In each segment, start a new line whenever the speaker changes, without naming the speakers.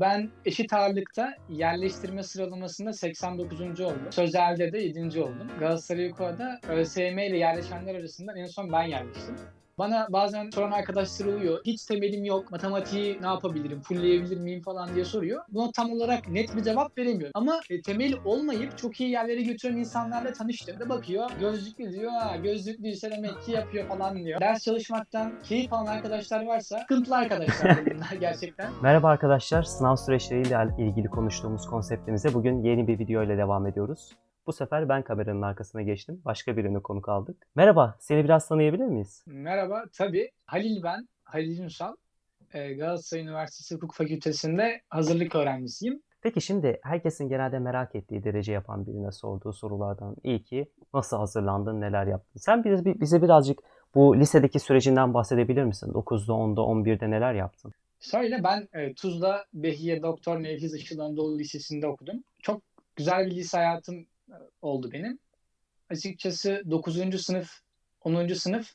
Ben eşit ağırlıkta yerleştirme sıralamasında 89. oldum. Sözelde de 7. oldum. Galatasaray Yukarı'da ÖSYM ile yerleşenler arasında en son ben yerleştim. Bana bazen soran arkadaşlar oluyor. Hiç temelim yok. Matematiği ne yapabilirim? Fullleyebilir miyim falan diye soruyor. Buna tam olarak net bir cevap veremiyorum. Ama e, temeli olmayıp çok iyi yerlere götüren insanlarla tanıştım. Da bakıyor. Gözlüklü diyor. Ha, gözlüklüyse demek ki yapıyor falan diyor. Ders çalışmaktan keyif alan arkadaşlar varsa sıkıntılı arkadaşlar bunlar gerçekten.
Merhaba arkadaşlar, sınav süreçleriyle ilgili konuştuğumuz konseptimize bugün yeni bir video ile devam ediyoruz. Bu sefer ben kameranın arkasına geçtim. Başka birini konuk aldık. Merhaba, seni biraz tanıyabilir miyiz?
Merhaba, tabii. Halil ben, Halil Ünsal. Ee, Galatasaray Üniversitesi Hukuk Fakültesi'nde hazırlık öğrencisiyim.
Peki şimdi herkesin genelde merak ettiği derece yapan birine sorduğu sorulardan ilki nasıl hazırlandın, neler yaptın? Sen bize, birazcık bu lisedeki sürecinden bahsedebilir misin? 9'da, 10'da, 11'de neler yaptın?
Şöyle ben e, Tuzla Behiye Doktor Nevhiz Işıl Anadolu Lisesi'nde okudum. Çok güzel bir lise hayatım oldu benim. Açıkçası 9. sınıf, 10. sınıf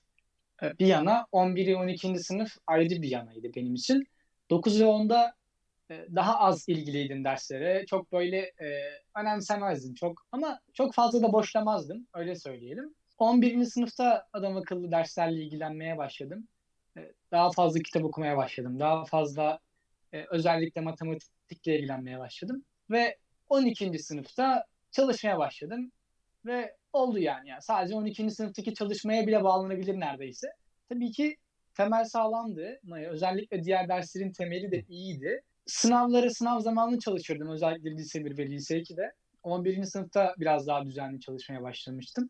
e, bir yana, 11 ve 12. sınıf ayrı bir yanaydı benim için. 9 ve 10'da e, daha az ilgiliydim derslere. Çok böyle e, önemsemezdim çok ama çok fazla da boşlamazdım öyle söyleyelim. 11. sınıfta adam akıllı derslerle ilgilenmeye başladım. E, daha fazla kitap okumaya başladım. Daha fazla e, özellikle matematikle ilgilenmeye başladım. Ve 12. sınıfta çalışmaya başladım. Ve oldu yani. yani. Sadece 12. sınıftaki çalışmaya bile bağlanabilir neredeyse. Tabii ki temel sağlamdı. Özellikle diğer derslerin temeli de iyiydi. Sınavları sınav zamanlı çalışırdım. Özellikle lise 1 ve lise 2'de. 11. sınıfta biraz daha düzenli çalışmaya başlamıştım.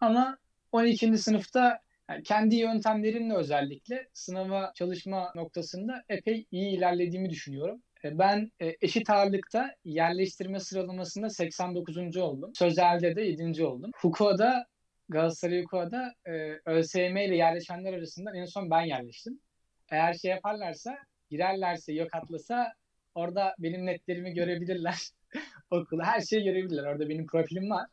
Ama 12. sınıfta yani kendi yöntemlerimle özellikle sınava çalışma noktasında epey iyi ilerlediğimi düşünüyorum. Ben e, eşit ağırlıkta yerleştirme sıralamasında 89. oldum. Sözelde de 7. oldum. Hukuka'da Galatasaray Hukuka'da e, ÖSYM ile yerleşenler arasında en son ben yerleştim. Eğer şey yaparlarsa, girerlerse, yok atlasa orada benim netlerimi görebilirler. Okulu her şeyi görebilirler. Orada benim profilim var.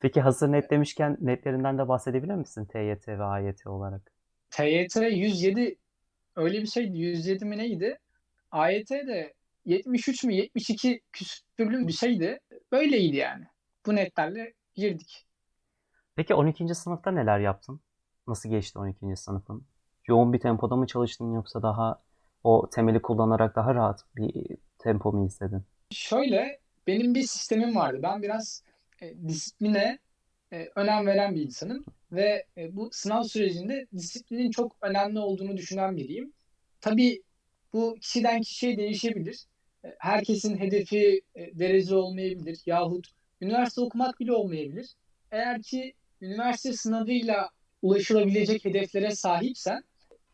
Peki hazır net demişken netlerinden de bahsedebilir misin TYT ve AYT olarak?
TYT 107 öyle bir şeydi. 107 mi neydi? AYT de 73 mü 72 küsürlü bir şeydi. Böyleydi yani. Bu netlerle girdik.
Peki 12. sınıfta neler yaptın? Nasıl geçti 12. sınıfın? Yoğun bir tempoda mı çalıştın yoksa daha o temeli kullanarak daha rahat bir tempo mu izledin?
Şöyle benim bir sistemim vardı. Ben biraz e, disipline e, önem veren bir insanım ve e, bu sınav sürecinde disiplinin çok önemli olduğunu düşünen biriyim. Tabii bu kişiden kişiye değişebilir. E, herkesin hedefi e, derece olmayabilir yahut üniversite okumak bile olmayabilir. Eğer ki üniversite sınavıyla ulaşılabilecek hedeflere sahipsen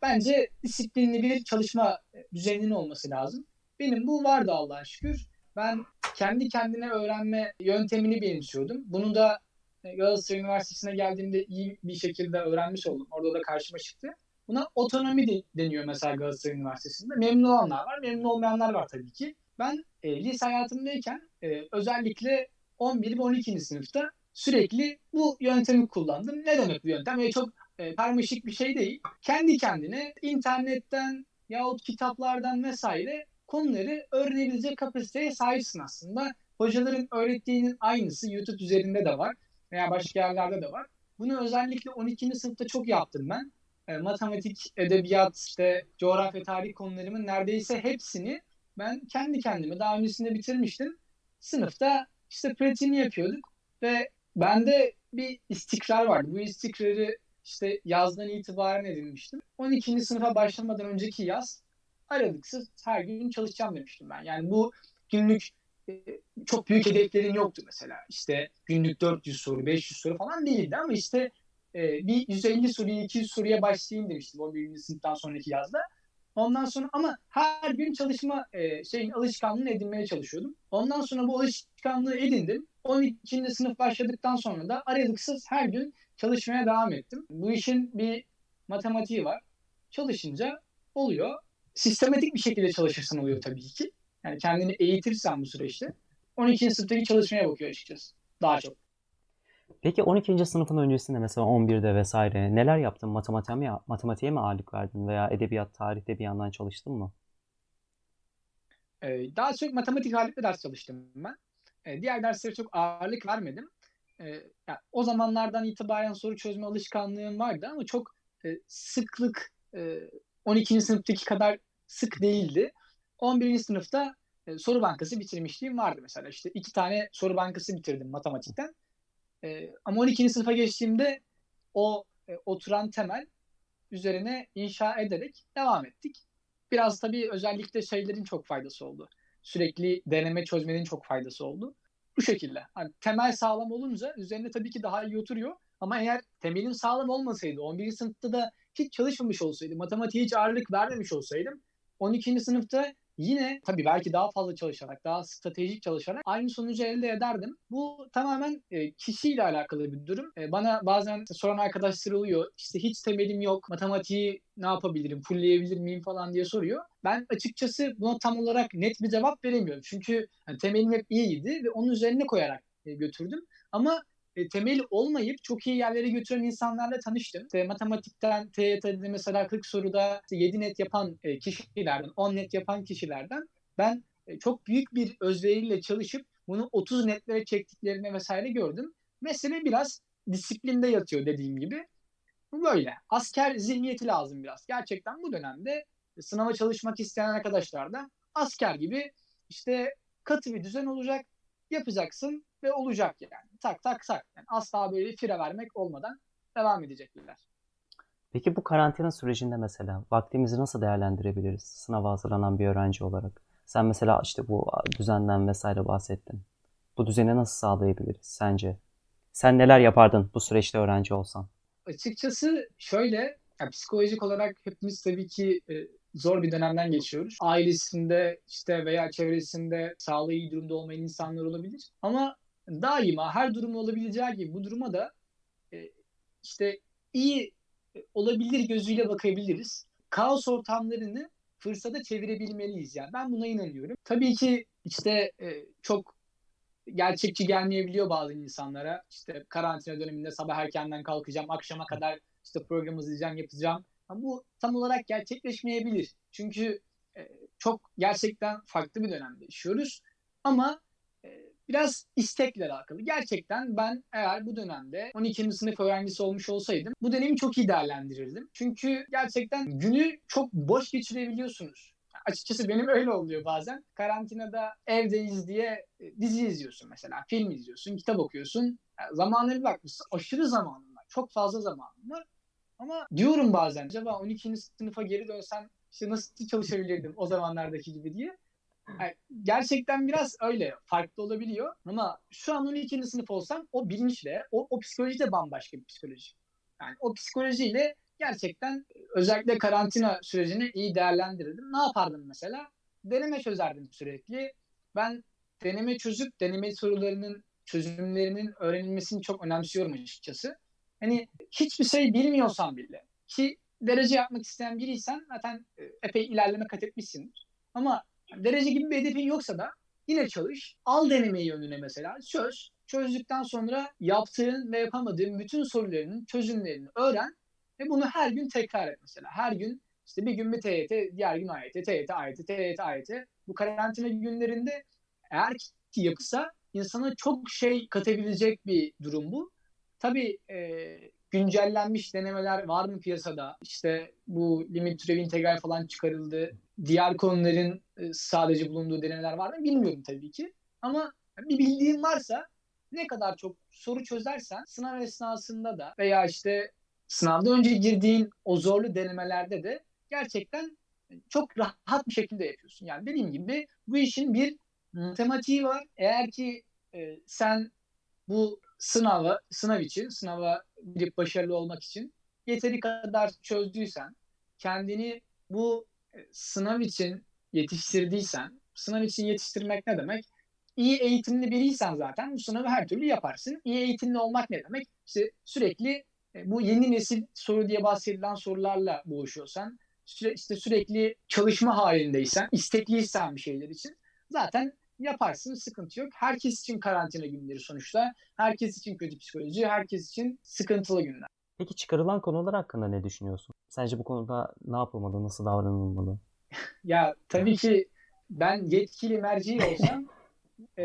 bence disiplinli bir çalışma e, düzeninin olması lazım. Benim bu vardı Allah'a şükür. Ben kendi kendine öğrenme yöntemini benimsiyordum. Bunu da Galatasaray Üniversitesi'ne geldiğimde iyi bir şekilde öğrenmiş oldum. Orada da karşıma çıktı. Buna otonomi de deniyor mesela Galatasaray Üniversitesi'nde. Memnun olanlar var, memnun olmayanlar var tabii ki. Ben e, lise hayatımdayken e, özellikle 11 ve 12. sınıfta sürekli bu yöntemi kullandım. Ne demek bu yöntem? Yani çok e, karmaşık bir şey değil. Kendi kendine internetten yahut kitaplardan vesaire konuları öğrenebilecek kapasiteye sahipsin aslında. Hocaların öğrettiğinin aynısı YouTube üzerinde de var veya başka yerlerde de var. Bunu özellikle 12. sınıfta çok yaptım ben. E, matematik, edebiyat, işte coğrafya, tarih konularımın neredeyse hepsini ben kendi kendime daha öncesinde bitirmiştim. Sınıfta işte pratiğini yapıyorduk ve bende bir istikrar vardı. Bu istikrarı işte yazdan itibaren edinmiştim. 12. sınıfa başlamadan önceki yaz aralıksız her gün çalışacağım demiştim ben. Yani bu günlük e, çok büyük hedeflerim yoktu mesela. İşte günlük 400 soru, 500 soru falan değildi ama işte e, bir 150 soruya, 200 soruya başlayayım demiştim o birinci sınıftan sonraki yazda. Ondan sonra ama her gün çalışma e, şeyin alışkanlığını edinmeye çalışıyordum. Ondan sonra bu alışkanlığı edindim. 12. sınıf başladıktan sonra da aralıksız her gün çalışmaya devam ettim. Bu işin bir matematiği var. Çalışınca oluyor. Sistematik bir şekilde çalışırsan oluyor tabii ki. Yani kendini eğitirsen bu süreçte 12. sınıftaki çalışmaya bakıyor açıkçası. Daha çok.
Peki 12. sınıfın öncesinde mesela 11'de vesaire neler yaptın? Matematiğe mi, matematiğe mi ağırlık verdin veya edebiyat, tarihte bir yandan çalıştın mı?
Ee, daha çok matematik ağırlıklı ders çalıştım ben. Ee, diğer derslere çok ağırlık vermedim. Ee, o zamanlardan itibaren soru çözme alışkanlığım vardı ama çok e, sıklık e, 12. sınıftaki kadar sık değildi. 11. sınıfta e, soru bankası bitirmişliğim vardı mesela. İşte iki tane soru bankası bitirdim matematikten. E, ama 12. sınıfa geçtiğimde o e, oturan temel üzerine inşa ederek devam ettik. Biraz tabii özellikle şeylerin çok faydası oldu. Sürekli deneme çözmenin çok faydası oldu. Bu şekilde. Hani temel sağlam olunca üzerine tabii ki daha iyi oturuyor. Ama eğer temelin sağlam olmasaydı, 11. sınıfta da hiç çalışmamış olsaydım, matematiğe hiç ağırlık vermemiş olsaydım, 12. sınıfta yine tabii belki daha fazla çalışarak, daha stratejik çalışarak aynı sonucu elde ederdim. Bu tamamen e, kişiyle alakalı bir durum. E, bana bazen soran arkadaşlar oluyor. İşte hiç temelim yok, matematiği ne yapabilirim, fullleyebilir miyim falan diye soruyor. Ben açıkçası buna tam olarak net bir cevap veremiyorum. Çünkü yani, temelim hep iyiydi ve onun üzerine koyarak e, götürdüm. Ama e, temeli olmayıp çok iyi yerlere götüren insanlarla tanıştım. İşte matematikten TYT'de mesela 40 soruda işte 7 net yapan e, kişilerden, 10 net yapan kişilerden ben e, çok büyük bir özveriyle çalışıp bunu 30 netlere çektiklerini vesaire gördüm. Mesele biraz disiplinde yatıyor dediğim gibi. Bu böyle. Asker zihniyeti lazım biraz. Gerçekten bu dönemde sınava çalışmak isteyen arkadaşlar da asker gibi işte katı bir düzen olacak. Yapacaksın ve olacak yani. Tak tak tak. Yani asla böyle fire vermek olmadan devam edecekler.
Peki bu karantina sürecinde mesela vaktimizi nasıl değerlendirebiliriz sınava hazırlanan bir öğrenci olarak? Sen mesela işte bu düzenden vesaire bahsettin. Bu düzeni nasıl sağlayabiliriz sence? Sen neler yapardın bu süreçte öğrenci olsan?
Açıkçası şöyle, yani psikolojik olarak hepimiz tabii ki e, zor bir dönemden geçiyoruz. Ailesinde işte veya çevresinde sağlığı iyi durumda olmayan insanlar olabilir. Ama daima her durum olabileceği gibi bu duruma da e, işte iyi olabilir gözüyle bakabiliriz. Kaos ortamlarını fırsata çevirebilmeliyiz yani. Ben buna inanıyorum. Tabii ki işte e, çok gerçekçi gelmeyebiliyor bazı insanlara. İşte karantina döneminde sabah erkenden kalkacağım, akşama kadar işte program izleyeceğim, yapacağım. Bu tam olarak gerçekleşmeyebilir. Çünkü e, çok gerçekten farklı bir dönemde yaşıyoruz. Ama e, biraz istekle alakalı. Gerçekten ben eğer bu dönemde 12. sınıf öğrencisi olmuş olsaydım bu dönemi çok iyi değerlendirirdim. Çünkü gerçekten günü çok boş geçirebiliyorsunuz. Açıkçası benim öyle oluyor bazen. Karantinada evdeyiz diye e, dizi izliyorsun mesela, film izliyorsun, kitap okuyorsun. Yani zamanına bakmışsın, aşırı zamanın var. Çok fazla zamanın var. Ama diyorum bazen acaba 12. sınıfa geri dönsem işte nasıl çalışabilirdim o zamanlardaki gibi diye. Yani gerçekten biraz öyle farklı olabiliyor ama şu an 12. sınıf olsam o bilinçle, o, o psikoloji de bambaşka bir psikoloji. Yani o psikolojiyle gerçekten özellikle karantina sürecini iyi değerlendirirdim. Ne yapardım mesela? Deneme çözerdim sürekli. Ben deneme çözüp deneme sorularının çözümlerinin öğrenilmesini çok önemsiyorum açıkçası. Hani hiçbir şey bilmiyorsan bile ki derece yapmak isteyen biriysen zaten epey ilerleme kat etmişsindir. Ama derece gibi bir hedefin yoksa da yine çalış. Al denemeyi önüne mesela. Çöz. Çözdükten sonra yaptığın ve yapamadığın bütün sorularının çözümlerini öğren ve bunu her gün tekrar et mesela. Her gün işte bir gün bir TYT, diğer gün AYT, TYT, AYT, TYT, AYT. Bu karantina günlerinde eğer ki yapısa insana çok şey katabilecek bir durum bu. Tabii e, güncellenmiş denemeler var mı piyasada? İşte bu limit türevi integral falan çıkarıldı. Diğer konuların e, sadece bulunduğu denemeler var mı bilmiyorum tabii ki. Ama bir bildiğin varsa ne kadar çok soru çözersen sınav esnasında da veya işte sınavda önce girdiğin o zorlu denemelerde de gerçekten çok rahat bir şekilde yapıyorsun. Yani dediğim gibi bu işin bir matematiği var. Eğer ki e, sen bu sınava, sınav için, sınava girip başarılı olmak için yeteri kadar çözdüysen, kendini bu sınav için yetiştirdiysen, sınav için yetiştirmek ne demek? İyi eğitimli biriysen zaten bu sınavı her türlü yaparsın. İyi eğitimli olmak ne demek? İşte sürekli bu yeni nesil soru diye bahsedilen sorularla boğuşuyorsan, süre, işte sürekli çalışma halindeysen, istekliysen bir şeyler için zaten yaparsın sıkıntı yok. Herkes için karantina günleri sonuçta. Herkes için kötü psikoloji, herkes için sıkıntılı günler.
Peki çıkarılan konular hakkında ne düşünüyorsun? Sence bu konuda ne yapılmalı, nasıl davranılmalı?
ya tabii ki ben yetkili merci olsam e,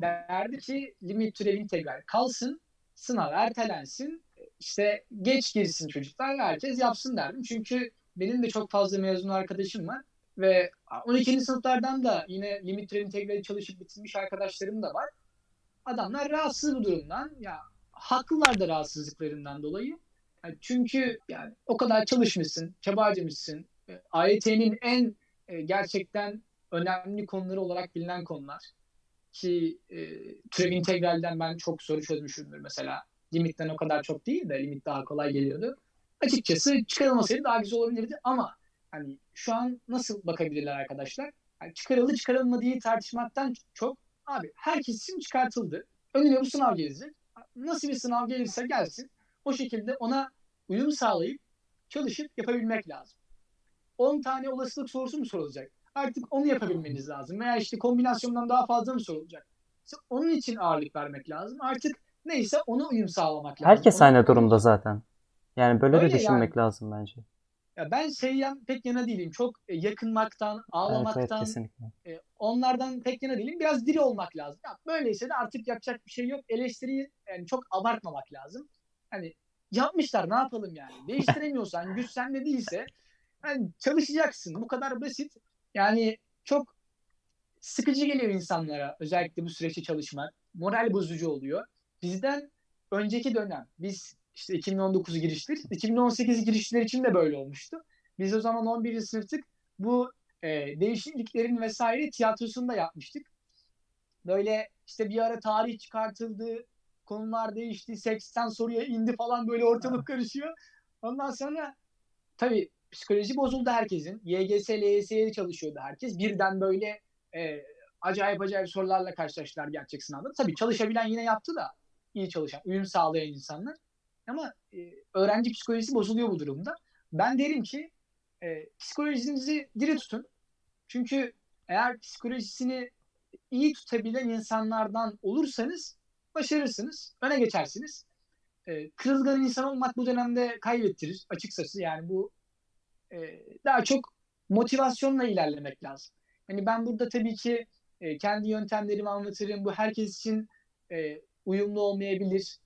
derdi ki limit türev integral kalsın, sınav ertelensin, işte geç girsin çocuklar herkes yapsın derdim. Çünkü benim de çok fazla mezun arkadaşım var ve 12. sınıflardan da yine limit türev integrali çalışıp bitirmiş arkadaşlarım da var. Adamlar rahatsız bu durumdan. Ya haklılar da rahatsızlıklarından dolayı. Yani çünkü yani o kadar çalışmışsın, çaba harcamışsın. E, AYT'nin en e, gerçekten önemli konuları olarak bilinen konular. Ki e, türev integralden ben çok soru çözmüşümdür mesela. Limitten o kadar çok değil de limit daha kolay geliyordu. Açıkçası çıkarılmasaydı daha güzel olabilirdi ama hani şu an nasıl bakabilirler arkadaşlar? Yani çıkarıldı çıkarılmadığı tartışmaktan çok abi herkes için çıkartıldı. Önüne bu sınav gelecek. Nasıl bir sınav gelirse gelsin o şekilde ona uyum sağlayıp çalışıp yapabilmek lazım. 10 tane olasılık sorusu mu sorulacak? Artık onu yapabilmeniz lazım. Veya işte kombinasyondan daha fazla mı sorulacak? İşte onun için ağırlık vermek lazım. Artık neyse ona uyum sağlamak lazım.
Herkes aynı durumda zaten. Yani böyle de
Öyle
düşünmek lazım bence.
Ya ben şeyden pek yana değilim. Çok e, yakınmaktan,
Evet, evet
ağlamaktan,
kesinlikle.
e, onlardan pek yana değilim. Biraz diri olmak lazım. Ya böyleyse de artık yapacak bir şey yok. Eleştiriyi yani çok abartmamak lazım. Hani yapmışlar ne yapalım yani. Değiştiremiyorsan, güç sende değilse yani çalışacaksın. Bu kadar basit. Yani çok sıkıcı geliyor insanlara özellikle bu süreçte çalışmak. Moral bozucu oluyor. Bizden önceki dönem biz işte 2019 girişler, 2018 girişler için de böyle olmuştu. Biz o zaman 11. sınıftık. Bu e, değişikliklerin vesaire tiyatrosunu da yapmıştık. Böyle işte bir ara tarih çıkartıldı, konular değişti, 80 soruya indi falan böyle ortalık karışıyor. Ondan sonra tabii psikoloji bozuldu herkesin. YGS, LYS'ye çalışıyordu herkes. Birden böyle e, acayip acayip sorularla karşılaştılar gerçek sınavda. Tabii çalışabilen yine yaptı da iyi çalışan, uyum sağlayan insanlar. Ama e, öğrenci psikolojisi bozuluyor bu durumda. Ben derim ki e, psikolojinizi diri tutun. Çünkü eğer psikolojisini iyi tutabilen insanlardan olursanız başarırsınız, öne geçersiniz. E, kırılgan insan olmak bu dönemde kaybettirir açıkçası. Yani bu e, daha çok motivasyonla ilerlemek lazım. Yani ben burada tabii ki e, kendi yöntemlerimi anlatırım. Bu herkes için e, uyumlu olmayabilir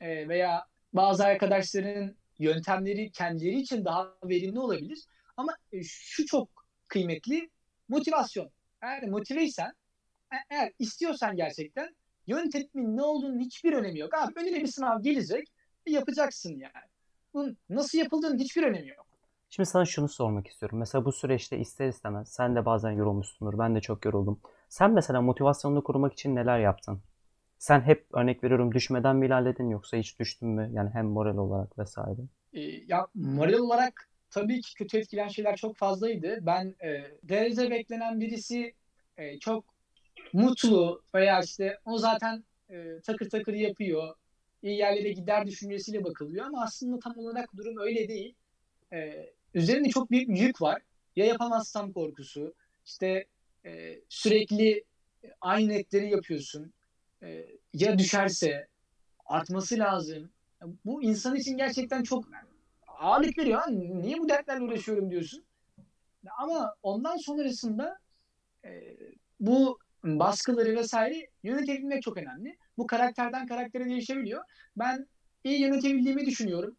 E, veya bazı arkadaşların yöntemleri kendileri için daha verimli olabilir. Ama e, şu çok kıymetli motivasyon. Eğer motiveysen, e- eğer istiyorsan gerçekten yöntemin ne olduğunun hiçbir önemi yok. Abi önüne bir sınav gelecek yapacaksın yani. Bunun nasıl yapıldığının hiçbir önemi yok.
Şimdi sana şunu sormak istiyorum. Mesela bu süreçte ister istemez sen de bazen yorulmuşsundur. Ben de çok yoruldum. Sen mesela motivasyonunu korumak için neler yaptın? Sen hep örnek veriyorum düşmeden mi ilerledin yoksa hiç düştün mü? Yani hem moral olarak vesaire.
E, ya moral olarak tabii ki kötü etkilen şeyler çok fazlaydı. Ben e, derece beklenen birisi e, çok mutlu veya işte o zaten e, takır takır yapıyor, iyi yerlere gider düşüncesiyle bakılıyor ama aslında tam olarak durum öyle değil. E, üzerinde çok büyük bir yük var. Ya yapamazsam korkusu, işte e, sürekli aynı netleri yapıyorsun. E, ya düşerse artması lazım. Bu insan için gerçekten çok ağırlık veriyor. "Ha, Niye bu dertlerle uğraşıyorum diyorsun. Ama ondan sonrasında e, bu baskıları vesaire yönetebilmek çok önemli. Bu karakterden karaktere değişebiliyor. Ben iyi yönetebildiğimi düşünüyorum.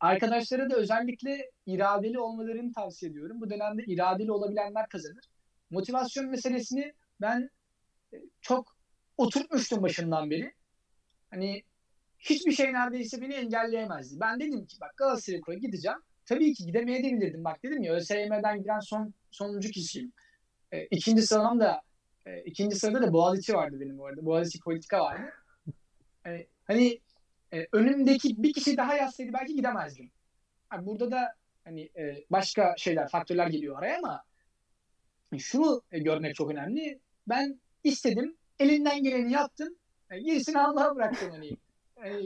Arkadaşlara da özellikle iradeli olmalarını tavsiye ediyorum. Bu dönemde iradeli olabilenler kazanır. Motivasyon meselesini ben e, çok oturtmuştum başından beri. Hani hiçbir şey neredeyse beni engelleyemezdi. Ben dedim ki bak Galatasaray'a gideceğim. Tabii ki gidemeyebilirdim. Bak dedim ya ÖSYM'den giren son sonuncu kişiyim. E, ikinci sıram da e, ikinci sırada da Boğaziçi vardı benim bu arada. Boğaziçi politika vardı. E, hani e, önümdeki bir kişi daha yazsaydı belki gidemezdim. Ha, burada da hani e, başka şeyler, faktörler geliyor araya ama şunu e, görmek çok önemli. Ben istedim, elinden geleni yaptım. E, gerisini Allah'a bıraktım hani. E,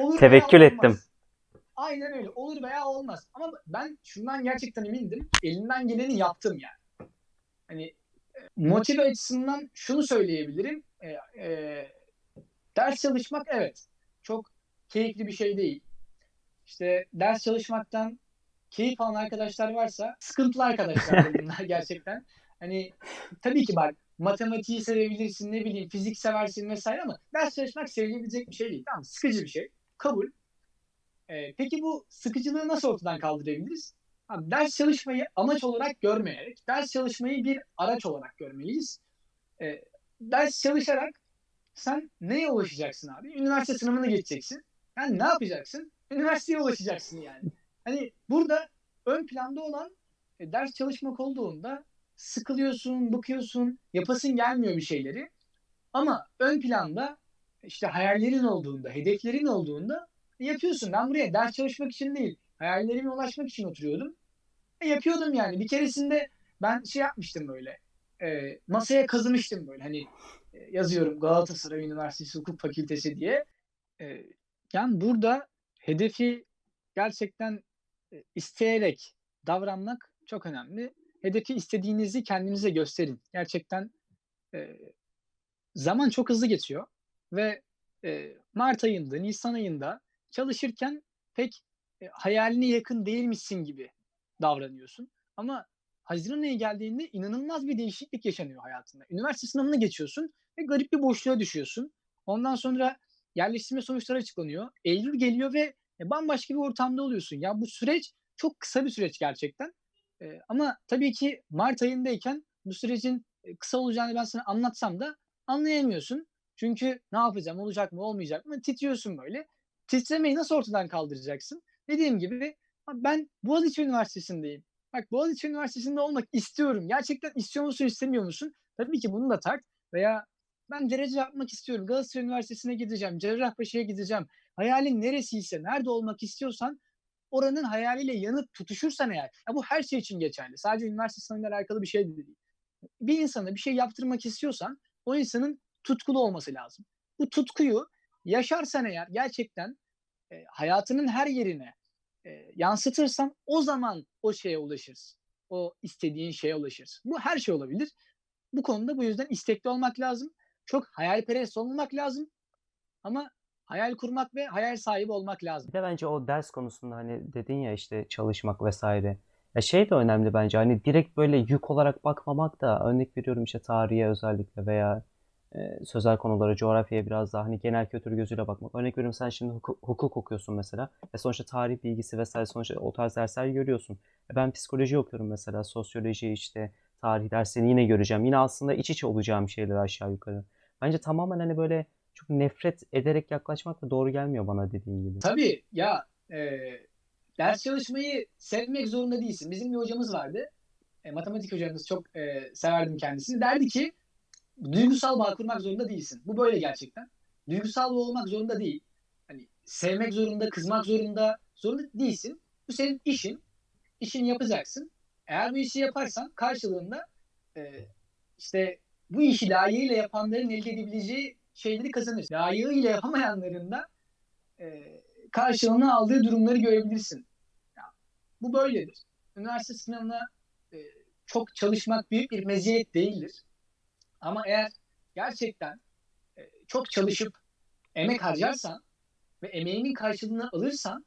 olur
Tevekkül ettim.
Aynen öyle. Olur veya olmaz. Ama ben şundan gerçekten emindim. Elimden geleni yaptım yani. Hani e, motive açısından şunu söyleyebilirim. E, e, ders çalışmak evet çok keyifli bir şey değil. İşte ders çalışmaktan keyif alan arkadaşlar varsa sıkıntılı arkadaşlar bunlar gerçekten. Hani tabii ki bak matematiği sevebilirsin ne bileyim fizik seversin vesaire ama ders çalışmak sevilebilecek bir şey değil. Tamam sıkıcı bir şey. Kabul. Ee, peki bu sıkıcılığı nasıl ortadan kaldırabiliriz? Abi, ders çalışmayı amaç olarak görmeyerek, ders çalışmayı bir araç olarak görmeliyiz. Ee, ders çalışarak sen neye ulaşacaksın abi? Üniversite sınavını geçeceksin. Yani ne yapacaksın? Üniversiteye ulaşacaksın yani. Hani burada ön planda olan e, ders çalışmak olduğunda sıkılıyorsun, bıkıyorsun, yapasın gelmiyor bir şeyleri. Ama ön planda işte hayallerin olduğunda, hedeflerin olduğunda yapıyorsun. Ben buraya ders çalışmak için değil, hayallerime ulaşmak için oturuyordum. E, yapıyordum yani. Bir keresinde ben şey yapmıştım böyle. E, masaya kazımıştım böyle. Hani e, yazıyorum Galatasaray Üniversitesi Hukuk Fakültesi diye. E, yani burada hedefi gerçekten e, isteyerek davranmak çok önemli. Hedefi istediğinizi kendinize gösterin. Gerçekten e, zaman çok hızlı geçiyor ve e, Mart ayında, Nisan ayında çalışırken pek e, hayaline yakın değilmişsin gibi davranıyorsun. Ama Haziran ayı geldiğinde inanılmaz bir değişiklik yaşanıyor hayatında. Üniversite sınavını geçiyorsun ve garip bir boşluğa düşüyorsun. Ondan sonra yerleştirme sonuçları açıklanıyor. Eylül geliyor ve e, bambaşka bir ortamda oluyorsun. Ya bu süreç çok kısa bir süreç gerçekten. E, ama tabii ki Mart ayındayken bu sürecin kısa olacağını ben sana anlatsam da anlayamıyorsun. Çünkü ne yapacağım, olacak mı, olmayacak mı? Titriyorsun böyle. Titremeyi nasıl ortadan kaldıracaksın? Dediğim gibi ben Boğaziçi Üniversitesi'ndeyim. Bak Boğaziçi Üniversitesi'nde olmak istiyorum. Gerçekten istiyor musun, istemiyor musun? Tabii ki bunu da tart. Veya ben derece yapmak istiyorum. Galatasaray Üniversitesi'ne gideceğim. Cerrahpaşa'ya gideceğim. Hayalin neresiyse, nerede olmak istiyorsan oranın hayaliyle yanıp tutuşursan eğer. Ya bu her şey için geçerli. Sadece üniversite sınavıyla alakalı bir şey değil. Bir insana bir şey yaptırmak istiyorsan o insanın tutkulu olması lazım. Bu tutkuyu yaşarsan eğer gerçekten e, hayatının her yerine e, yansıtırsan o zaman o şeye ulaşırsın. O istediğin şeye ulaşırsın. Bu her şey olabilir. Bu konuda bu yüzden istekli olmak lazım. Çok hayalperest olmamak lazım. Ama hayal kurmak ve hayal sahibi olmak lazım.
Bir de bence o ders konusunda hani dedin ya işte çalışmak vesaire. Ya şey de önemli bence hani direkt böyle yük olarak bakmamak da örnek veriyorum işte tarihe özellikle veya e, sözel konulara, coğrafyaya biraz daha hani genel kültür gözüyle bakmak. Örnek veriyorum sen şimdi hukuk, hukuk okuyorsun mesela. Ve sonuçta tarih bilgisi vesaire sonuçta o tarz dersler görüyorsun. E ben psikoloji okuyorum mesela. Sosyoloji işte tarih derslerini yine göreceğim. Yine aslında iç içe olacağım şeyler aşağı yukarı. Bence tamamen hani böyle çok nefret ederek yaklaşmak da doğru gelmiyor bana dediğin gibi.
Tabii ya e, ders çalışmayı sevmek zorunda değilsin. Bizim bir hocamız vardı. E, matematik hocamız çok e, severdim kendisini. Derdi ki duygusal bağ kurmak zorunda değilsin. Bu böyle gerçekten. Duygusal olmak zorunda değil. Hani sevmek zorunda, kızmak zorunda, zorunda değilsin. Bu senin işin. İşini yapacaksın. Eğer bu işi yaparsan karşılığında e, işte bu işi layığıyla yapanların elde edebileceği şeyleri kazanır. Layığıyla yapamayanların da e, karşılığını aldığı durumları görebilirsin. Yani, bu böyledir. Üniversite sınavına e, çok çalışmak büyük bir meziyet değildir. Ama eğer gerçekten e, çok çalışıp emek harcarsan ve emeğinin karşılığını alırsan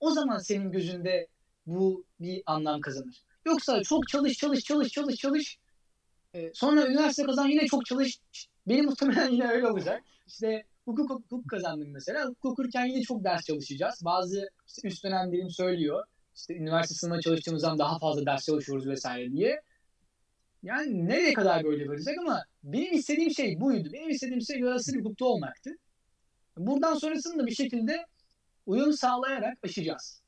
o zaman senin gözünde bu bir anlam kazanır. Yoksa çok çalış çalış çalış çalış çalış e, sonra üniversite kazan yine çok çalış benim muhtemelen yine öyle olacak. İşte hukuk, hukuk kazandım mesela. Hukuk okurken yine çok ders çalışacağız. Bazı işte üst dönemlerim söylüyor. İşte üniversite sınavına çalıştığımızdan daha fazla ders çalışıyoruz vesaire diye. Yani nereye kadar böyle verecek ama benim istediğim şey buydu. Benim istediğim şey Galatasaray hukukta olmaktı. Buradan sonrasını da bir şekilde uyum sağlayarak aşacağız.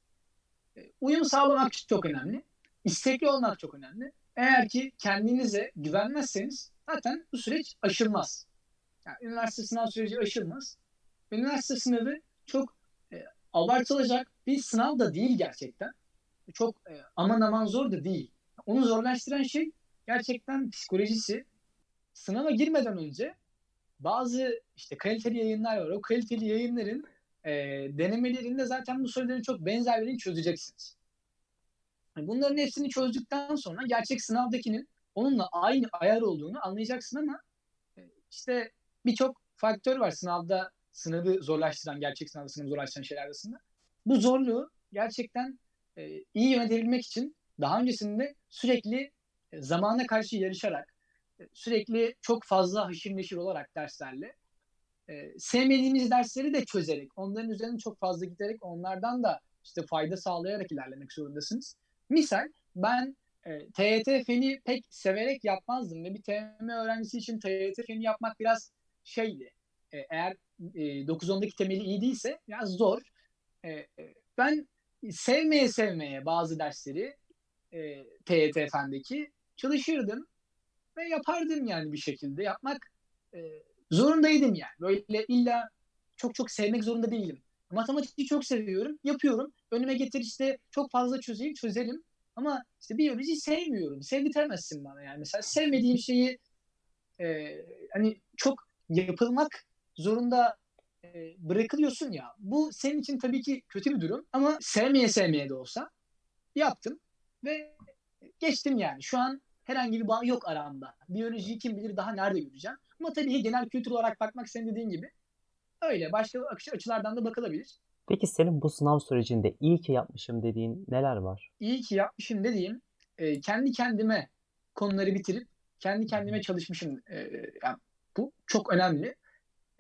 E, uyum sağlamak çok önemli. İstekli olmak çok önemli. Eğer ki kendinize güvenmezseniz zaten bu süreç aşılmaz. Yani üniversite sınav süreci aşılmaz. Üniversite sınavı çok e, abartılacak bir sınav da değil gerçekten. Çok e, aman aman zor da değil. Onu zorlaştıran şey gerçekten psikolojisi. Sınava girmeden önce bazı işte kaliteli yayınlar var. O kaliteli yayınların e, denemelerinde zaten bu soruların çok benzerlerini çözeceksiniz. Bunların hepsini çözdükten sonra gerçek sınavdakinin onunla aynı ayar olduğunu anlayacaksın ama e, işte birçok faktör var sınavda sınavı zorlaştıran, gerçek sınavda sınavı zorlaştıran şeyler arasında. Bu zorluğu gerçekten e, iyi yönetebilmek için daha öncesinde sürekli e, zamana karşı yarışarak e, sürekli çok fazla haşır neşir olarak derslerle e, sevmediğimiz dersleri de çözerek, onların üzerine çok fazla giderek onlardan da işte fayda sağlayarak ilerlemek zorundasınız. Misal ben e, TYT feni pek severek yapmazdım ve bir TM öğrencisi için TYT feni yapmak biraz şeydi. E, eğer e, 9-10'daki temeli iyi değilse biraz zor. E, e, ben sevmeye sevmeye bazı dersleri e, TYT fendeki çalışırdım ve yapardım yani bir şekilde. Yapmak zorundaydım yani. Böyle illa çok çok sevmek zorunda değilim. Matematiği çok seviyorum, yapıyorum. Önüme getir işte çok fazla çözeyim, çözerim. Ama işte biyoloji sevmiyorum. Sevdiremezsin bana yani. Mesela sevmediğim şeyi e, hani çok yapılmak zorunda e, bırakılıyorsun ya. Bu senin için tabii ki kötü bir durum ama sevmeye sevmeye de olsa yaptım ve geçtim yani. Şu an herhangi bir bağ yok aramda. Biyolojiyi kim bilir daha nerede göreceğim. Ama tabii genel kültür olarak bakmak senin dediğin gibi öyle. Başka açılardan da bakılabilir.
Peki senin bu sınav sürecinde iyi ki yapmışım dediğin neler var?
İyi ki yapmışım dediğim e, kendi kendime konuları bitirip kendi kendime çalışmışım. E, yani bu çok önemli.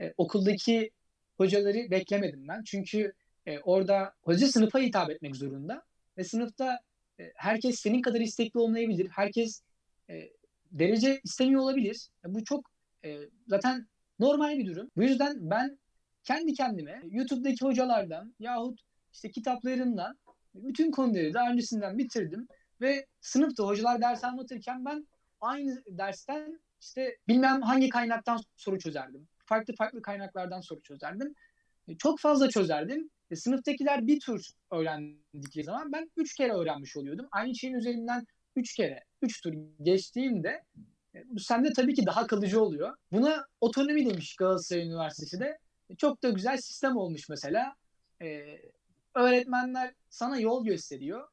E, okuldaki hocaları beklemedim ben. Çünkü e, orada hoca sınıfa hitap etmek zorunda. Ve sınıfta e, herkes senin kadar istekli olmayabilir. Herkes e, derece istemiyor olabilir. E, bu çok e, zaten normal bir durum. Bu yüzden ben kendi kendime YouTube'daki hocalardan yahut işte kitaplarından bütün konuları daha öncesinden bitirdim ve sınıfta hocalar ders anlatırken ben aynı dersten işte bilmem hangi kaynaktan soru çözerdim. Farklı farklı kaynaklardan soru çözerdim. E, çok fazla çözerdim. E, sınıftakiler bir tur öğrendikleri zaman ben üç kere öğrenmiş oluyordum. Aynı şeyin üzerinden üç kere, üç tur geçtiğimde e, bu sende tabii ki daha kalıcı oluyor. Buna otonomi demiş Galatasaray Üniversitesi de. E, çok da güzel sistem olmuş mesela. Ee, öğretmenler sana yol gösteriyor.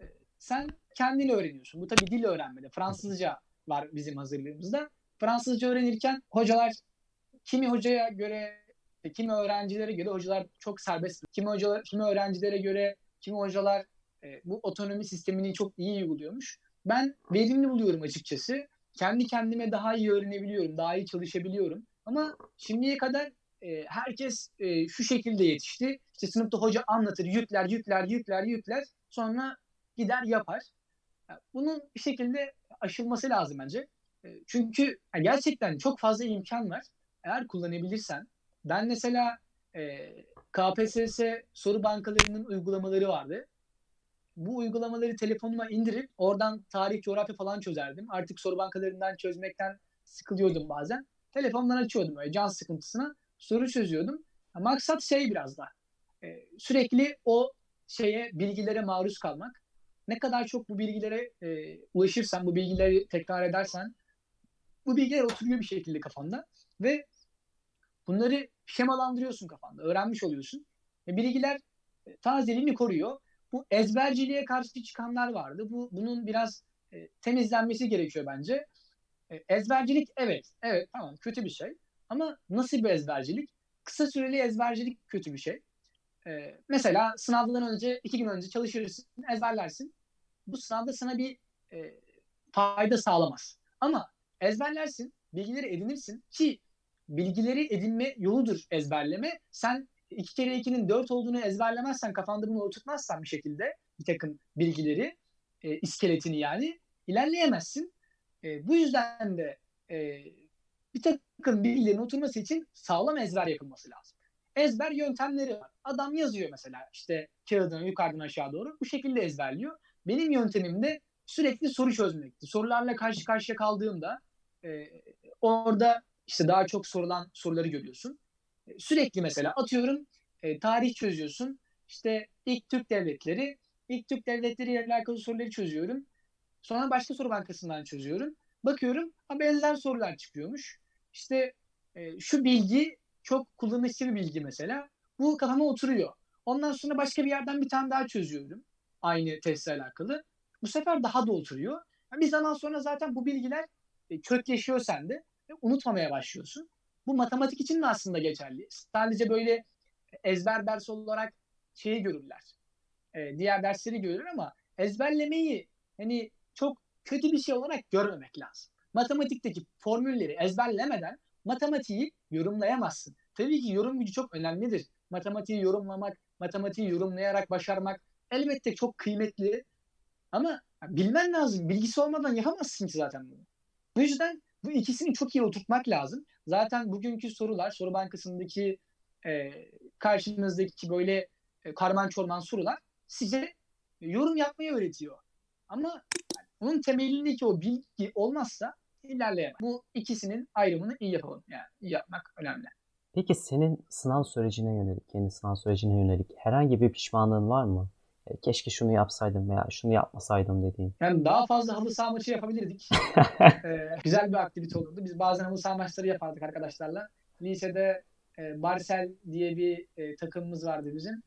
Ee, sen kendini öğreniyorsun. Bu tabii dil öğrenmede. Fransızca var bizim hazırlığımızda. Fransızca öğrenirken hocalar kimi hocaya göre kimi öğrencilere göre hocalar çok serbest. Kimi hocalar kimi öğrencilere göre kimi hocalar e, bu otonomi sistemini çok iyi uyguluyormuş. Ben verimli buluyorum açıkçası. Kendi kendime daha iyi öğrenebiliyorum, daha iyi çalışabiliyorum. Ama şimdiye kadar e, herkes e, şu şekilde yetişti. İşte sınıfta hoca anlatır, yükler, yükler, yükler, yükler. Sonra gider yapar. Yani bunun bir şekilde aşılması lazım bence. E, çünkü yani gerçekten çok fazla imkan var. Eğer kullanabilirsen. Ben mesela e, KPSS soru bankalarının uygulamaları vardı. Bu uygulamaları telefonuma indirip oradan tarih, coğrafya falan çözerdim. Artık soru bankalarından çözmekten sıkılıyordum bazen. Telefondan açıyordum öyle can sıkıntısına soru çözüyordum. Maksat şey biraz da e, sürekli o şeye bilgilere maruz kalmak. Ne kadar çok bu bilgilere e, ulaşırsan, bu bilgileri tekrar edersen bu bilgiler oturuyor bir şekilde kafanda ve bunları şemalandırıyorsun kafanda. Öğrenmiş oluyorsun. Ve bilgiler e, tazeliğini koruyor. Bu ezberciliğe karşı çıkanlar vardı. Bu bunun biraz e, temizlenmesi gerekiyor bence. E, ezbercilik evet, evet tamam kötü bir şey. Ama nasıl bir ezbercilik? Kısa süreli ezbercilik kötü bir şey. Ee, mesela sınavdan önce, iki gün önce çalışırsın, ezberlersin. Bu sınavda sana bir e, fayda sağlamaz. Ama ezberlersin, bilgileri edinirsin ki bilgileri edinme yoludur ezberleme. Sen iki kere ikinin dört olduğunu ezberlemezsen, kafanda bunu oturtmazsan bir şekilde bir takım bilgileri, e, iskeletini yani ilerleyemezsin. E, bu yüzden de e, bir takım bilgilerin oturması için sağlam ezber yapılması lazım. Ezber yöntemleri var. Adam yazıyor mesela işte kağıdını yukarıdan aşağı doğru bu şekilde ezberliyor. Benim yöntemim de sürekli soru çözmekti. Sorularla karşı karşıya kaldığımda e, orada işte daha çok sorulan soruları görüyorsun. E, sürekli mesela atıyorum e, tarih çözüyorsun. İşte ilk Türk devletleri, ilk Türk devletleri ile alakalı soruları çözüyorum. Sonra başka soru bankasından çözüyorum. Bakıyorum benzer sorular çıkıyormuş işte e, şu bilgi çok kullanışlı bir bilgi mesela. Bu kafama oturuyor. Ondan sonra başka bir yerden bir tane daha çözüyorum. Aynı testle alakalı. Bu sefer daha da oturuyor. Yani bir zaman sonra zaten bu bilgiler e, kökleşiyor sende ve unutmamaya başlıyorsun. Bu matematik için de aslında geçerli. Sadece böyle ezber ders olarak şeyi görürler. E, diğer dersleri görür ama ezberlemeyi hani çok kötü bir şey olarak görmemek lazım. Matematikteki formülleri ezberlemeden matematiği yorumlayamazsın. Tabii ki yorum gücü çok önemlidir. Matematiği yorumlamak, matematiği yorumlayarak başarmak elbette çok kıymetli. Ama bilmen lazım. Bilgisi olmadan yapamazsın ki zaten bunu. Bu yüzden bu ikisini çok iyi oturtmak lazım. Zaten bugünkü sorular, soru bankasındaki e, karşınızdaki böyle e, karman çorman sorular size yorum yapmayı öğretiyor. Ama onun temelindeki o bilgi olmazsa ilerleyemez. Bu ikisinin ayrımını iyi yapalım. Yani iyi yapmak önemli.
Peki senin sınav sürecine yönelik, kendi sınav sürecine yönelik herhangi bir pişmanlığın var mı? E, Keşke şunu yapsaydım veya şunu yapmasaydım dediğin.
Yani daha fazla halı saha maçı yapabilirdik. Ee, güzel bir aktivite olurdu. Biz bazen halı saha maçları yapardık arkadaşlarla. Lisede e, Barcel diye bir e, takımımız vardı bizim.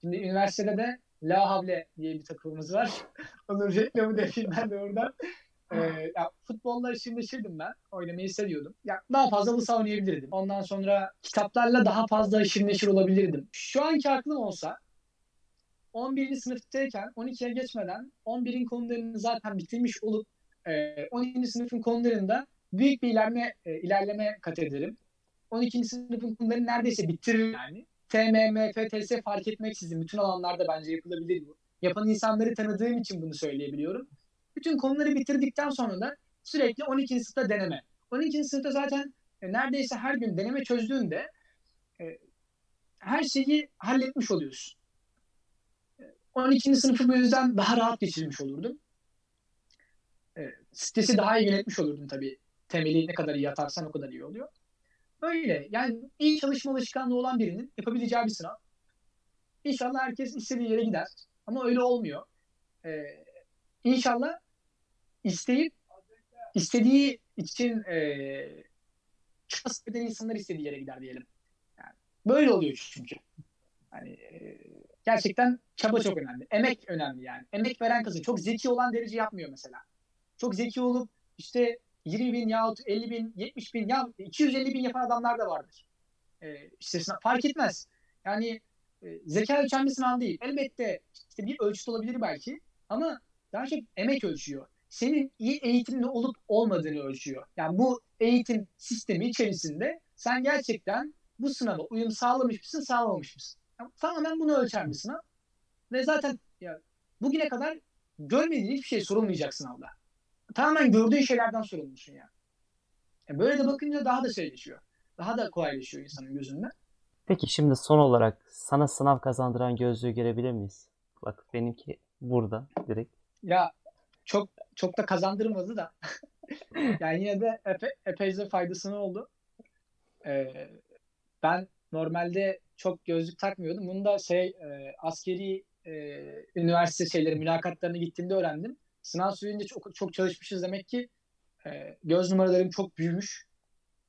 Şimdi üniversitede de La Havle diye bir takımımız var. Onun reklamı da ben de oradan. Ee, ya, futbolla neşirdim ben. Oynamayı seviyordum. Ya, daha fazla saha oynayabilirdim. Ondan sonra kitaplarla daha fazla neşir olabilirdim. Şu anki aklım olsa 11. sınıftayken 12'ye geçmeden 11'in konularını zaten bitirmiş olup e, 12. sınıfın konularında büyük bir ilerleme e, ilerleme kat ederim. 12. sınıfın konularını neredeyse bitiririm yani. TM, FTS fark etmeksizin bütün alanlarda bence yapılabilir bu. Yapan insanları tanıdığım için bunu söyleyebiliyorum. Bütün konuları bitirdikten sonra da sürekli 12. sınıfta deneme. 12. sınıfta zaten e, neredeyse her gün deneme çözdüğünde e, her şeyi halletmiş oluyorsun. 12. sınıfı bu yüzden daha rahat geçirmiş olurdum. E, stresi daha iyi yönetmiş olurdum tabii. Temeli ne kadar iyi atarsan o kadar iyi oluyor. Öyle. Yani iyi çalışma alışkanlığı olan birinin yapabileceği bir sınav. İnşallah herkes istediği yere gider. Ama öyle olmuyor. E, inşallah isteyip istediği için e, eden insanlar istediği yere gider diyelim. Yani böyle oluyor çünkü. Yani e, gerçekten çaba çok önemli. Emek önemli yani. Emek veren kazanıyor. Çok zeki olan derece yapmıyor mesela. Çok zeki olup işte 20 bin yahut 50 bin, 70 bin ya 250 bin yapan adamlar da vardır. Ee, işte fark etmez. Yani e, zeka ölçen bir sınav değil. Elbette işte bir ölçüt olabilir belki ama daha çok emek ölçüyor. Senin iyi eğitimli olup olmadığını ölçüyor. Yani bu eğitim sistemi içerisinde sen gerçekten bu sınava uyum sağlamış mısın, sağlamamış mısın? Yani tamamen bunu ölçen bir sınav. Ve zaten ya, bugüne kadar görmediğin hiçbir şey sorulmayacak sınavda. Tamamen gördüğün şeylerden sorumlusun yani. yani. Böyle de bakınca daha da şeyleşiyor. Daha da kolaylaşıyor insanın gözünde.
Peki şimdi son olarak sana sınav kazandıran gözlüğü görebilir miyiz? Bak benimki burada direkt.
Ya çok çok da kazandırmadı da. yani yine de epe, epeyce faydasını oldu. Ee, ben normalde çok gözlük takmıyordum. Bunu da şey e, askeri e, üniversite şeyleri mülakatlarına gittiğimde öğrendim. Sınav sürecince çok çok çalışmışız demek ki e, göz numaralarım çok büyümüş.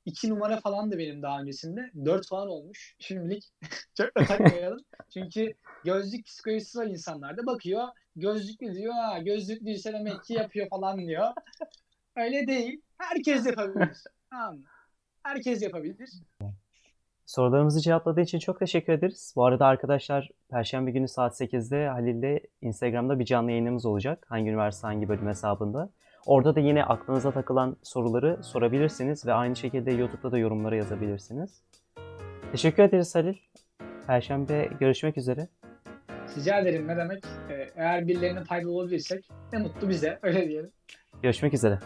2 numara falan da benim daha öncesinde. 4 falan olmuş. Şimdilik çok da takmayalım. Çünkü gözlük psikolojisi var insanlarda. Bakıyor gözlüklü diyor. Ha, gözlüklüyse demek ki yapıyor falan diyor. Öyle değil. Herkes yapabilir. Tamam mı? Herkes yapabilir.
Sorularımızı cevapladığın için çok teşekkür ederiz. Bu arada arkadaşlar Perşembe günü saat 8'de Halil'de Instagram'da bir canlı yayınımız olacak. Hangi üniversite hangi bölüm hesabında. Orada da yine aklınıza takılan soruları sorabilirsiniz ve aynı şekilde YouTube'da da yorumlara yazabilirsiniz. Teşekkür ederiz Halil. Perşembe görüşmek üzere.
Rica ederim ne demek. Ee, Eğer birilerine faydalı olabilirsek ne mutlu bize. Öyle diyelim.
Görüşmek üzere.